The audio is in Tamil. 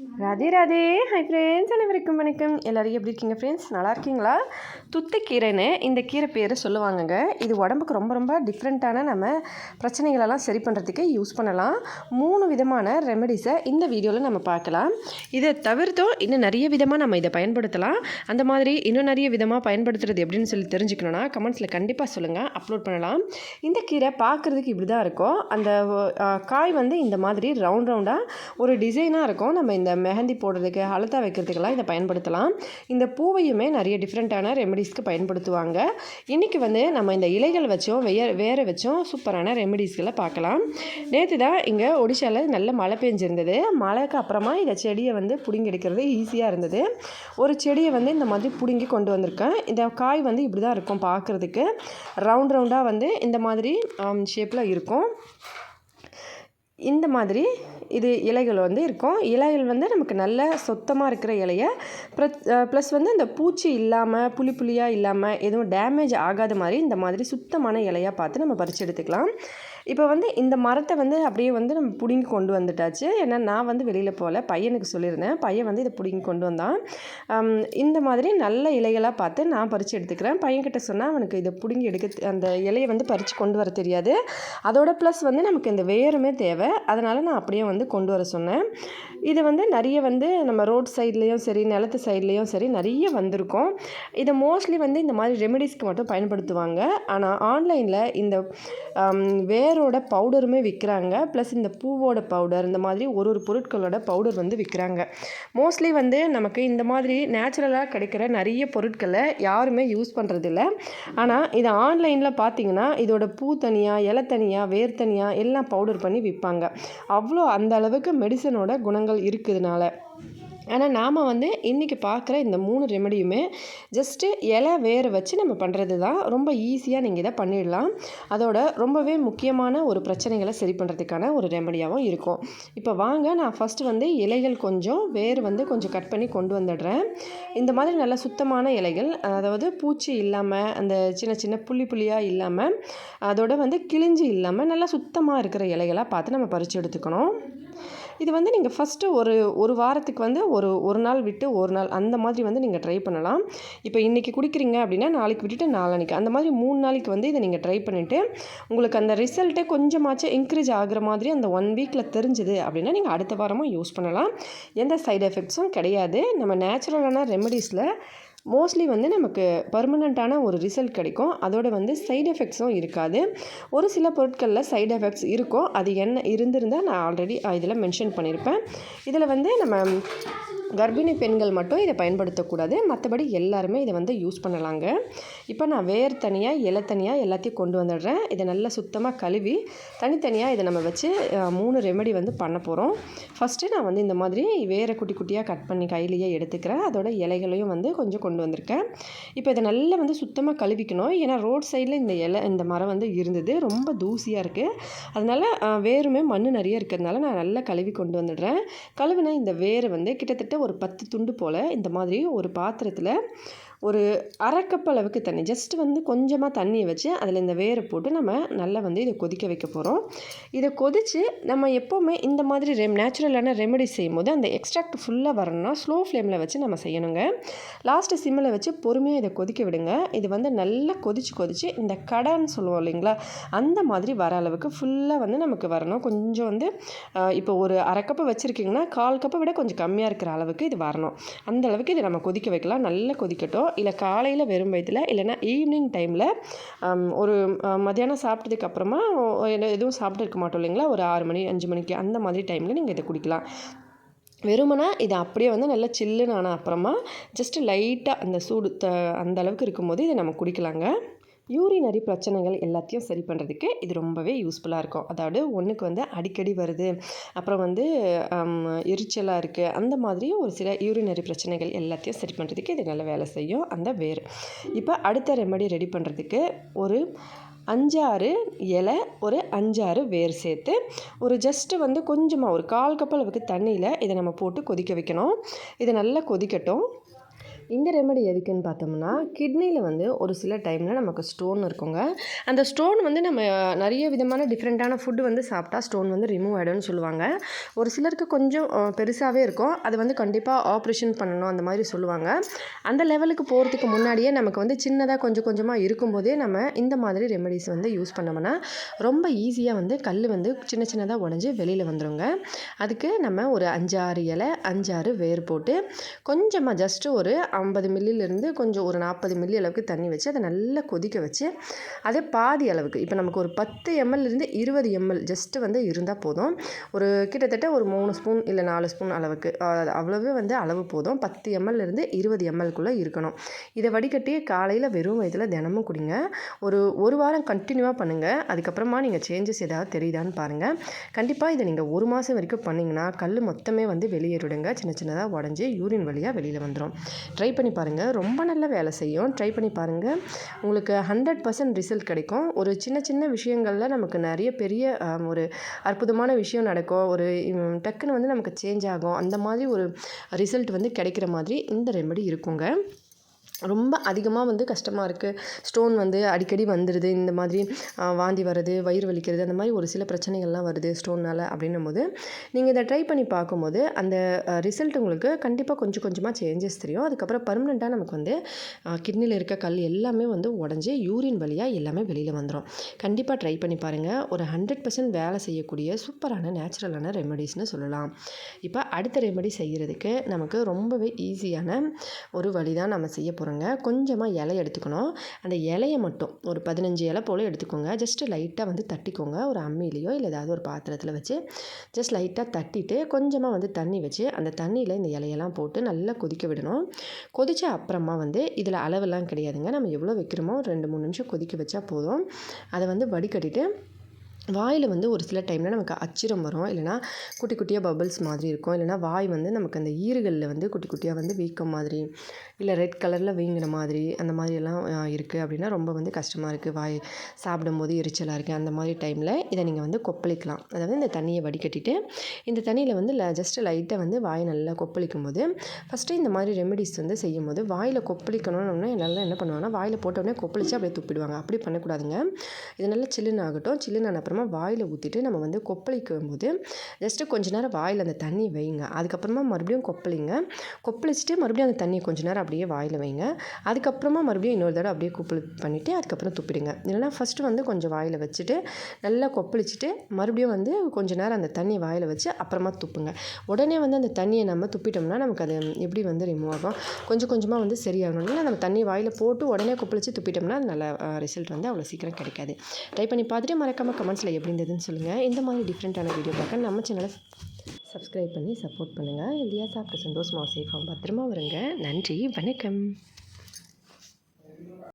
ராதே ராதே. ஹை ஃப்ரெண்ட்ஸ் அனைவருக்கும் வணக்கம். எல்லோரும் எப்படி இருக்கீங்க ஃப்ரெண்ட்ஸ் நல்லா இருக்கீங்களா? துத்துக்கீரைன்னு இந்த கீரை பேர் சொல்லுவாங்கங்க. இது உடம்புக்கு ரொம்ப ரொம்ப டிஃப்ரெண்ட்டான நம்ம பிரச்சனைகளெல்லாம் சரி பண்ணுறதுக்கு யூஸ் பண்ணலாம். மூணு விதமான ரெமெடிஸை இந்த வீடியோவில் நம்ம பார்க்கலாம். இதை தவிர்த்தும் இன்னும் நிறைய விதமாக நம்ம இதை பயன்படுத்தலாம். அந்த மாதிரி இன்னும் நிறைய விதமாக பயன்படுத்துறது எப்படின்னு சொல்லி தெரிஞ்சுக்கணுன்னா கமெண்ட்ஸில் கண்டிப்பாக சொல்லுங்கள் அப்லோட் பண்ணலாம். இந்த கீரை பார்க்குறதுக்கு இப்படி தான் இருக்கும். அந்த காய் வந்து இந்த மாதிரி ரவுண்ட் ரவுண்டாக ஒரு டிசைனாக இருக்கும். நம்ம இந்த மெஹந்தி போடுறதுக்கு அழுத்தா வைக்கிறதுக்கெல்லாம் இதை பயன்படுத்தலாம். இந்த பூவையுமே நிறைய டிஃப்ரெண்ட்டான ரெமெடிஸ்க்கு பயன்படுத்துவாங்க. இன்றைக்கி வந்து நம்ம இந்த இலைகள் வச்சும் வேற வேற வச்சும் சூப்பரான ரெமெடிஸ்களை பார்க்கலாம். நேற்று தான் இங்கே ஒடிஷாவில் நல்ல மழை பெஞ்சிருந்தது. மழைக்கு அப்புறமா இந்த செடியை வந்து பிடுங்கி எடுக்கிறது ஈஸியாக இருந்தது. ஒரு செடியை வந்து இந்த மாதிரி பிடுங்கி கொண்டு வந்திருக்கேன். இந்த காய் வந்து இப்படி தான் இருக்கும் பார்க்குறதுக்கு. ரவுண்ட் ரவுண்டாக வந்து இந்த மாதிரி ஷேப்பில் இருக்கும். இந்த மாதிரி இது இலைகள் வந்து இருக்கும். இலைகள் வந்து நமக்கு நல்ல சொத்தமாக இருக்கிற இலைய ப்ளஸ் வந்து இந்த பூச்சி இல்லாமல் புளி புளியாக இல்லாமல் எதுவும் டேமேஜ் ஆகாத மாதிரி இந்த மாதிரி சுத்தமான இலையாக பார்த்து நம்ம பறித்து எடுத்துக்கலாம். இப்போ வந்து இந்த மரத்தை வந்து அப்படியே வந்து நம்ம பிடுங்கி கொண்டு வந்துட்டாச்சு. ஏன்னா நான் வந்து வெளியில் போகல பையனுக்கு சொல்லியிருந்தேன். பையன் வந்து இதை பிடுங்கி கொண்டு வந்தான். இந்த மாதிரி நல்ல இலைகளாக பார்த்து நான் பறித்து எடுத்துக்கிறேன். பையன்கிட்ட சொன்னால் அவனுக்கு இதை பிடுங்கி எடுக்க அந்த இலையை வந்து பறித்து கொண்டு வர தெரியாது. அதோட ப்ளஸ் வந்து நமக்கு இந்த வேருமே தேவை. அதனால் நான் அப்படியே வந்து கொண்டு வர சொன்னேன். இது வந்து நிறைய வந்து நம்ம ரோட் சைட்லேயும் சரி நிலத்து சைட்லேயும் சரி நிறைய வந்திருக்கும். இதை மோஸ்ட்லி வந்து இந்த மாதிரி ரெமெடிஸ்க்கு மட்டும் பயன்படுத்துவாங்க. ஆனால் ஆன்லைனில் இந்த வேரோட பவுடருமே விற்கிறாங்க ப்ளஸ் இந்த பூவோட பவுடர் இந்த மாதிரி ஒரு ஒரு பொருட்களோட பவுடர் வந்து விற்கிறாங்க மோஸ்ட்லி வந்து நமக்கு இந்த மாதிரி நேச்சுரலாக கிடைக்கிற நிறைய பொருட்களை யாருமே யூஸ் பண்ணுறதில்ல ஆனால் இதை ஆன்லைனில் பார்த்தீங்கன்னா இதோட பூ தனியாக இலை தனியாக வேர் தனியாக எல்லாம் பவுடர் பண்ணி விற்பாங்க. அவ்வளோ அந்த அளவுக்கு மெடிசனோட குணங்கள் இருக்குதுனால. ஆனால் நாம் வந்து இன்றைக்கி பார்க்குற இந்த மூணு ரெமடியுமே ஜஸ்ட்டு இலை வேறு வச்சு நம்ம பண்ணுறது தான். ரொம்ப ஈஸியாக நீங்கள் இதை பண்ணிடலாம். அதோட ரொம்பவே முக்கியமான ஒரு பிரச்சனைகளை சரி பண்ணுறதுக்கான ஒரு ரெமடியாகவும் இருக்கும். இப்போ வாங்க நான் ஃபஸ்ட்டு வந்து இலைகள் கொஞ்சம் வேர் வந்து கொஞ்சம் கட் பண்ணி கொண்டு வந்துடுறேன். இந்த மாதிரி நல்ல சுத்தமான இலைகள் அதாவது பூச்சி இல்லாமல் அந்த சின்ன சின்ன புள்ளி புள்ளியாக இல்லாமல் அதோட வந்து கிழிஞ்சு இல்லாமல் நல்லா சுத்தமாக இருக்கிற இலைகளாக பார்த்து நம்ம பறித்து எடுத்துக்கணும். இது வந்து நீங்கள் ஃபஸ்ட்டு ஒரு ஒரு வாரத்துக்கு வந்து ஒரு ஒரு நாள் விட்டு ஒரு நாள் அந்த மாதிரி வந்து நீங்கள் ட்ரை பண்ணலாம். இப்போ இன்றைக்கி குடிக்கிறீங்க அப்படின்னா நாளைக்கு விட்டுட்டு நாளானிக்கு அந்த மாதிரி மூணு நாளைக்கு வந்து இதை நீங்கள் ட்ரை பண்ணிவிட்டு உங்களுக்கு அந்த ரிசல்ட்டே கொஞ்சமாச்சும் இன்க்ரீஸ் ஆகிற மாதிரி அந்த ஒன் வீக்கில் தெரிஞ்சுது அப்படின்னா நீங்கள் அடுத்த வாரமும் யூஸ் பண்ணலாம். எந்த சைடு எஃபெக்ட்ஸும் கிடையாது. நம்ம நேச்சுரலான ரெமெடிஸில் மோஸ்ட்லி வந்து நமக்கு பர்மனண்ட்டான ஒரு ரிசல்ட் கிடைக்கும். அதோட வந்து சைடு எஃபெக்ட்ஸும் இருக்காது. ஒரு சில பொருட்களில் சைடு எஃபெக்ட்ஸ் இருக்கும் அது என்ன இருந்திருந்தால் நான் ஆல்ரெடி இதில் மென்ஷன் பண்ணியிருப்பேன் இதில் வந்து நம்ம கர்ப்பிணி பெண்கள் மட்டும் இதை பயன்படுத்தக்கூடாது. மற்றபடி எல்லாருமே இதை வந்து யூஸ் பண்ணலாங்க. இப்போ நான் வேர் தனியாக இலை தனியாக எல்லாத்தையும் கொண்டு வந்துடுறேன். இதை நல்லா சுத்தமாக கழுவி தனித்தனியாக இதை நம்ம வச்சு மூணு ரெமெடி வந்து பண்ண போகிறோம் ஃபஸ்ட்டு நான் வந்து இந்த மாதிரி வேரை குட்டி குட்டியாக கட் பண்ணி கையிலேயே எடுத்துக்கிறேன். அதோட இலைகளையும் வந்து கொஞ்சம் கொண்டு வந்திருக்கேன். இப்போ இதை நல்லா வந்து சுத்தமாக கழுவிக்கணும். ஏன்னா ரோட் சைடில் இந்த இலை இந்த மரம் வந்து இருந்தது. ரொம்ப தூசியாக இருக்குது அதனால் வேருமே மண் நிறைய இருக்கிறதுனால நான் நல்லா கழுவி கொண்டு வந்துடுறேன். கழுவின இந்த வேர் வந்து கிட்டத்தட்ட ஒரு பத்து துண்டு போல் இந்த மாதிரி ஒரு பாத்திரத்தில் ஒரு அரைக்கப் அளவுக்கு தண்ணி ஜஸ்ட் வந்து கொஞ்சமாக தண்ணியை வச்சு அதில் இந்த வேரை போட்டு நம்ம நல்லா வந்து இதை கொதிக்க வைக்க போகிறோம் இதை கொதித்து நம்ம எப்போவுமே இந்த மாதிரி ரெம் நேச்சுரலான ரெமெடி செய்யும்போது அந்த எக்ஸ்ட்ராக்ட் ஃபுல்லாக வரணும்னா ஸ்லோ ஃப்ளேமில் வச்சு நம்ம செய்யணுங்க. லாஸ்ட்டு சிம்மில் வச்சு பொறுமையாக இதை கொதிக்க விடுங்க. இது வந்து நல்லா கொதிச்சு கொதிச்சு இந்த கடைன்னு சொல்லுவோம் இல்லைங்களா? அந்த மாதிரி வர அளவுக்கு ஃபுல்லாக வந்து நமக்கு வரணும். கொஞ்சம் வந்து இப்போ ஒரு அரை கப்பு வச்சுருக்கீங்கன்னா கால் கப்பை விட கொஞ்சம் கம்மியாக இருக்கிற அளவுக்கு இது வரணும். அந்த அளவுக்கு இதை நம்ம கொதிக்க வைக்கலாம். நல்லா கொதிக்கட்டும். இல்லை காலையில் வெறும் வயிற்றுல இல்லைன்னா ஈவினிங் டைமில் ஒரு மதியானம் மத்தியானம் சாப்பிட்டதுக்கு அப்புறமா எதுவும் சாப்பிட்டு இருக்க மாட்டோம் இல்லைங்களா? ஒரு ஆறு மணி அஞ்சு மணிக்கு அந்த மாதிரி டைமில் நீங்கள் இதை குடிக்கலாம். வெறுமனா இதை அப்படியே வந்து நல்லா சில்லுன்னு ஆனால் அப்புறமா ஜஸ்ட்டு லைட்டாக அந்த சூடு த அந்த அளவுக்கு இருக்கும்போது இதை நம்ம குடிக்கலாங்க. யூரினரி பிரச்சனைகள் எல்லாத்தையும் சரி பண்ணுறதுக்கு இது ரொம்பவே யூஸ்ஃபுல்லாக இருக்கும். அதாவது ஒன்றுக்கு வந்து அடிக்கடி வருது. அப்புறம் வந்து எரிச்சலாக இருக்குது அந்த மாதிரி ஒரு சில யூரினரி பிரச்சனைகள் எல்லாத்தையும் சரி பண்ணுறதுக்கு இது நல்ல வேலை செய்யும். அந்த வேர். இப்போ அடுத்த ரெமடி ரெடி பண்ணுறதுக்கு ஒரு அஞ்சாறு இலை ஒரு அஞ்சாறு வேர் சேர்த்து ஒரு ஜஸ்ட்டு வந்து கொஞ்சமாக ஒரு கால் கப் அளவுக்கு தண்ணியில் இதை நம்ம போட்டு கொதிக்க வைக்கணும். இதை நல்லா கொதிக்கட்டும். இந்த ரெமெடி எதுக்குன்னு பார்த்தோம்னா கிட்னியில் வந்து ஒரு சில டைமில் நமக்கு ஸ்டோன் இருக்குங்க. அந்த ஸ்டோன் வந்து நம்ம நிறைய விதமான டிஃப்ரெண்ட்டான ஃபுட்டு வந்து சாப்பிட்டா ஸ்டோன் வந்து ரிமூவ் ஆகிடும்னு சொல்லுவாங்க. ஒரு சிலருக்கு கொஞ்சம் பெருசாகவே இருக்கும். அது வந்து கண்டிப்பாக ஆப்ரேஷன் பண்ணணும் அந்த மாதிரி சொல்லுவாங்க. அந்த லெவலுக்கு போகிறதுக்கு முன்னாடியே நமக்கு வந்து சின்னதாக கொஞ்சம் கொஞ்சமாக இருக்கும்போதே நம்ம இந்த மாதிரி ரெமெடிஸ் வந்து யூஸ் பண்ணோம்னா ரொம்ப ஈஸியாக வந்து கல் வந்து சின்ன சின்னதாக உடஞ்சி வெளியில் வந்துடுங்க அதுக்கு நம்ம ஒரு அஞ்சாறு இலை அஞ்சாறு வேர் போட்டு கொஞ்சமாக ஜஸ்ட்டு ஒரு ஐம்பது மில்லிலேருந்து கொஞ்சம் ஒரு நாற்பது மில்லி அளவுக்கு தண்ணி வச்சு அதை நல்லா கொதிக்க வச்சு அதே பாதி அளவுக்கு இப்போ நமக்கு ஒரு பத்து எம்எல்லேருந்து இருபது எம்எல் ஜஸ்ட்டு வந்து இருந்தால் போதும். ஒரு கிட்டத்தட்ட ஒரு மூணு ஸ்பூன் இல்லை நாலு ஸ்பூன் அளவுக்கு அவ்வளோவே அவ்வளவு வந்து அளவு போதும். பத்து எம்எல்லேருந்து இருபது எம்எல்குள்ளே இருக்கணும். இதை வடிகட்டியே காலையில் வெறும் வயதில் தினமும் குடிங்க. ஒரு ஒரு வாரம் கண்டினியூவாக பண்ணுங்கள் அதுக்கப்புறமா நீங்கள் சேஞ்சஸ் ஏதாவது தெரியுதான்னு பாருங்கள் கண்டிப்பாக இதை நீங்கள் ஒரு மாதம் வரைக்கும் பண்ணிங்கன்னா கல் மொத்தமே வந்து வெளியேறிடுங்க. சின்ன சின்னதாக உடஞ்சி யூரின் வழியாக வெளியில் வந்துடும் ட்ரை ட்ரை பண்ணி பாருங்கள் ரொம்ப நல்ல வேலை செய்யும். ட்ரை பண்ணி பாருங்கள் உங்களுக்கு ஹண்ட்ரட் பர்சன்ட் ரிசல்ட் கிடைக்கும். ஒரு சின்ன சின்ன விஷயங்களில் நமக்கு நிறைய பெரிய ஒரு அற்புதமான விஷயம் நடக்கும். ஒரு டக்குன்னு வந்து நமக்கு சேஞ்ச் ஆகும். அந்த மாதிரி ஒரு ரிசல்ட் வந்து கிடைக்கிற மாதிரி இந்த ரெமெடி இருக்குங்க. ரொம்ப அதிகமாக வந்து கஷ்டமாக இருக்குது ஸ்டோன் வந்து அடிக்கடி வந்துடுது இந்த மாதிரி வாந்தி வர்றது வயிறு வலிக்கிறது அந்த மாதிரி ஒரு சில பிரச்சனைகள்லாம் வருது ஸ்டோன்னால் அப்படின்னும் போது நீங்கள் இதை ட்ரை பண்ணி பார்க்கும்போது அந்த ரிசல்ட் உங்களுக்கு கண்டிப்பாக கொஞ்சம் கொஞ்சமாக சேஞ்சஸ் தெரியும். அதுக்கப்புறம் பர்மனெண்ட்டாக நமக்கு வந்து கிட்னியில் இருக்க கல் எல்லாமே வந்து உடஞ்சி யூரின் வழியாக எல்லாமே வெளியில் வந்துடும் கண்டிப்பாக ட்ரை பண்ணி பாருங்கள் ஒரு ஹண்ட்ரட் பர்சன்ட் வேலை செய்யக்கூடிய சூப்பரான நேச்சுரலான ரெமெடிஸ்னு சொல்லலாம். இப்போ அடுத்த ரெமெடி செய்கிறதுக்கு நமக்கு ரொம்பவே ஈஸியான ஒரு வழி தான் நம்ம செய்ய போகிறோம் போகிறோங்க கொஞ்சமாக இலை எடுத்துக்கணும். அந்த இலையை மட்டும் ஒரு பதினஞ்சு இலை போல் எடுத்துக்கோங்க. ஜஸ்ட்டு லைட்டாக வந்து தட்டிக்கோங்க. ஒரு அம்மிலேயோ இல்லை ஏதாவது ஒரு பாத்திரத்தில் வச்சு ஜஸ்ட் லைட்டாக தட்டிட்டு கொஞ்சமாக வந்து தண்ணி வச்சு அந்த தண்ணியில் இந்த இலையெல்லாம் போட்டு நல்லா கொதிக்க விடணும். கொதித்த அப்புறமா வந்து இதில் அளவெல்லாம் கிடையாதுங்க. நம்ம எவ்வளோ வைக்கிறோமோ ரெண்டு மூணு நிமிஷம் கொதிக்க வச்சா போதும். அதை வந்து வடிகட்டிட்டு வாயில் வந்து ஒரு சில டைமில் நமக்கு அச்சிரம் வரும். இல்லைனா குட்டி குட்டியாக பபிள்ஸ் மாதிரி இருக்கும். இல்லைனா வாய் வந்து நமக்கு அந்த ஈறுகளில் வந்து குட்டி குட்டியாக வந்து வீக்கம் மாதிரி இல்லை ரெட் கலரில் வீங்கின மாதிரி அந்த மாதிரி எல்லாம் இருக்குது அப்படின்னா ரொம்ப வந்து கஷ்டமாக இருக்குது வாய் சாப்பிடும்போது எரிச்சலாக இருக்குது அந்த மாதிரி டைமில் இதை நீங்கள் வந்து கொப்பளிக்கலாம். அதாவது இந்த தண்ணியை வடிகட்டிட்டு இந்த தண்ணியில் வந்து ல ஜஸ்ட்டு லைட்டாக வந்து வாய் நல்லா கொப்பளிக்கும் போது ஃபஸ்ட்டு இந்த மாதிரி ரெமெடிஸ் வந்து செய்யும் போது வாயில் கொப்பளிக்கணும்னு நல்லா என்ன பண்ணுவாங்கன்னா வாயில் போட்டோடனே கொப்பளிச்சு அப்படியே துப்பிடுவாங்க. அப்படி பண்ணக்கூடாதுங்க. இது நல்லா சில்லுன்னு ஆகட்டும். சில்லுன்னு அதுக்கப்புறமா அப்புறமா வாயில் ஊற்றிட்டு நம்ம வந்து கொப்பளிக்கும் போது ஜஸ்ட்டு கொஞ்ச நேரம் வாயில் அந்த தண்ணி வைங்க. அதுக்கப்புறமா மறுபடியும் கொப்பளிங்க. கொப்பளிச்சுட்டு மறுபடியும் அந்த தண்ணியை கொஞ்ச நேரம் அப்படியே வாயில் வைங்க. அதுக்கப்புறமா மறுபடியும் இன்னொரு தடவை அப்படியே கொப்பளி பண்ணிவிட்டு அதுக்கப்புறம் துப்பிடுங்க. இல்லைனா ஃபஸ்ட்டு வந்து கொஞ்சம் வாயில் வச்சுட்டு நல்லா கொப்பளிச்சுட்டு மறுபடியும் வந்து கொஞ்ச நேரம் அந்த தண்ணியை வாயில் வச்சு அப்புறமா துப்புங்க. உடனே வந்து அந்த தண்ணியை நம்ம துப்பிட்டோம்னா நமக்கு அது எப்படி வந்து ரிமூவ் ஆகும்? கொஞ்சம் கொஞ்சமாக வந்து சரியாகணும். இல்லை நம்ம தண்ணி வாயில் போட்டு உடனே கொப்பளிச்சு துப்பிட்டோம்னா நல்ல ரிசல்ட் வந்து அவ்வளோ சீக்கிரம் கிடைக்காது. ட்ரை பண்ணி பார்த்துட்டு மறக்காமல் கமெண்ட்ஸில் எப்படி இருந்ததுன்னு சொல்லுங்கள் இந்த மாதிரி டிஃப்ரெண்ட்டான வீடியோ பார்க்க நம்ம சேனலை சப்ஸ்கிரைப் பண்ணி சப்போர்ட் பண்ணுங்கள் இந்தியா சாப்பிட்டு சந்தோஷமாக சேஃபாக பத்திரமா வருங்க. நன்றி. வணக்கம்.